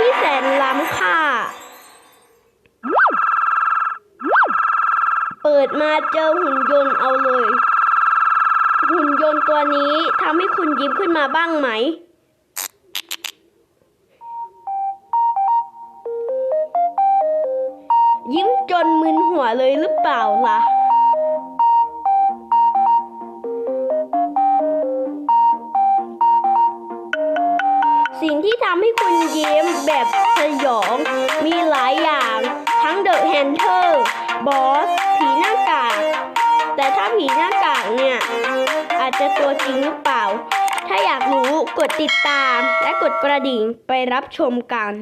ที่แสนล้ำค่า เปิดมาเจอหุ่นยนต์เอาเลย หุ่นยนต์ตัวนี้ทำให้คุณยิ้มขึ้นมาบ้างไหม ยิ้มจนมึนหัวเลยหรือเปล่าล่ะ สิ่งที่ทำให้คุณยิ้มแบบสยอง มีหลายอย่าง ทั้งเดอะแฮนเ e อร์บอส ผีหน้ากาก แต่ถ้าผีหน้ากากเนี่ย อาจจะตัวจริงหรือเปล่า ถ้าอยากรู้กดติดตาม และกดกระดิ่งไปรับชมกัน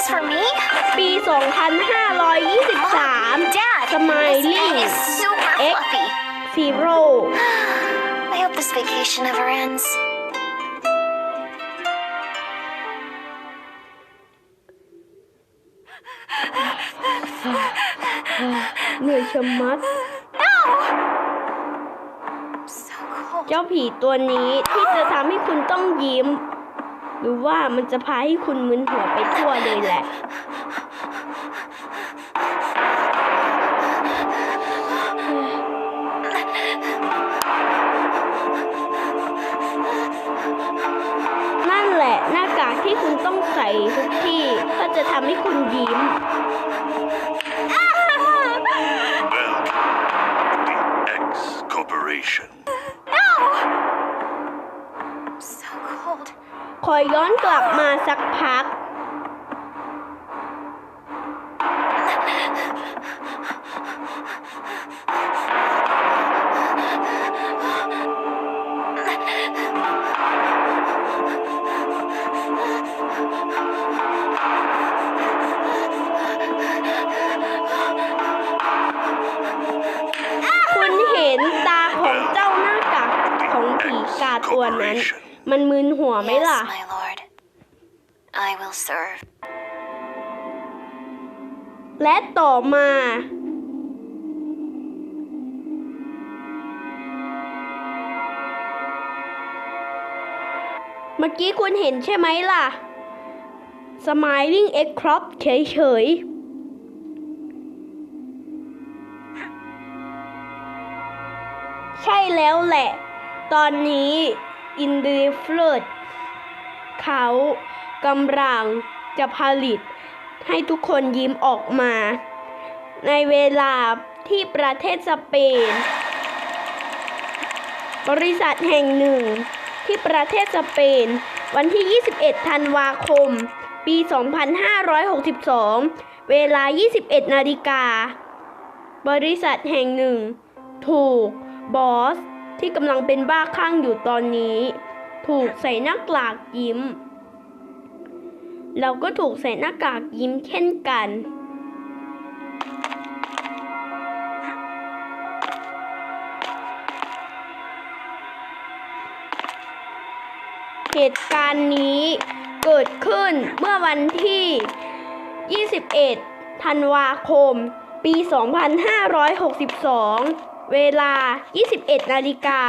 This is our room, Hari. Yay! This whole room is for me? ปี 2523 Dad, Smiling. this bed is super Egg. fluffy. Zero I hope this vacation never ends. เหนื่อยชะมัด So cold. เจ้าผีตัวนี้ที่จะทำให้คุณต้องยิ้ม หรือว่ามันจะพาให้คุณมึนหัวไปทั่วเลยแหละ นั่นแหละหน้ากากที่คุณต้องใส่ทุกที่เพื่อจะทำให้คุณยิ้ม อยย้อนกลับมาสักพัก คุณเห็นตาของเจ้าหน้ากากของผีกาตัวนั้น มันมึนหัวไหมล่ะ I will serve. และต่อมา เมื่อกี้คุณเห็นใช่ไหมล่ะ Smiling X Crop เฉยๆใช่แล้วแหละ ตอนนี้ i n d i f l u d เขา กำลังจะผลิตให้ทุกคนยิ้มออกมา ในเวลาที่ประเทศสเปน บริษัทแห่งหนึ่งที่ประเทศสเปน วันที่ 21 ธันวาคม ปี 2562 เวลา 21 นาฬิกา บริษัทแห่งหนึ่ง ถูกบอสที่กำลังเป็นบ้าคลั่งอยู่ตอนนี้ ถูกใส่หน้ากากยิ้ม เราก็ถูกใส่หน้ากากยิ้มเช่นกัน เหตุการณ์นี้เกิดขึ้นเมื่อวันที่ 21 ธันวาคม ปี 2562 เวลา 21 นาฬิกา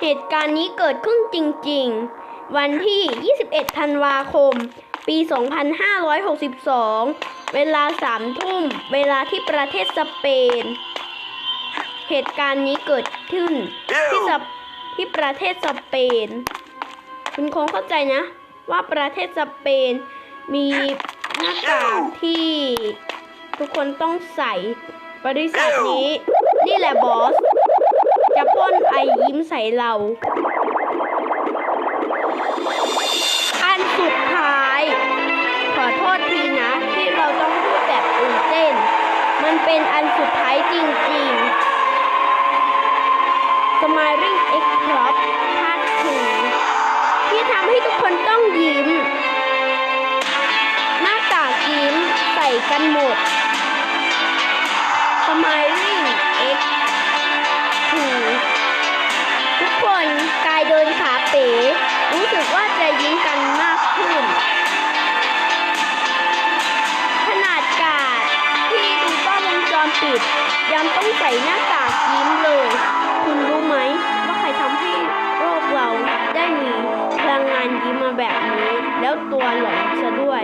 เหตุการณ์นี้เกิดขึ้นจริง ๆ วันที่ 21 ธันวาคม ปี 2562 เวลา 3 ทุ่ม เวลาที่ประเทศสเปน เหตุการณ์นี้เกิดขึ้นที่สเปที่ประเทศสเปน คุณคงเข้าใจนะ ว่าประเทศสเปนมีหน้ากากที่ทุกคนต้องใส่บริษัทนี้ นี่แหละบอส จะพ่นไอยิ้มใส่เรา อันสุดท้าย ขอโทษทีนะ ที่เราต้องพูดแบบตื่นเต้น มันเป็นอันสุดท้ายจริงๆ Smiling X Crop ภาคถึงที่ทำให้ทุกคนต้องยิ้ม หน้ากากยิ้มใส่กันหมด๋รู้สึกว่าจะยิ้มกันมากขึ้น ขนาดกาดที่ดูกล้องวงจรปิดยังต้องใส่หน้ากากยิ้มเลย คุณรู้ไหมว่าใครทำให้โลกเราได้มีพลังงานยิ้มมาแบบนี้ แล้วตัวหลงซะด้วย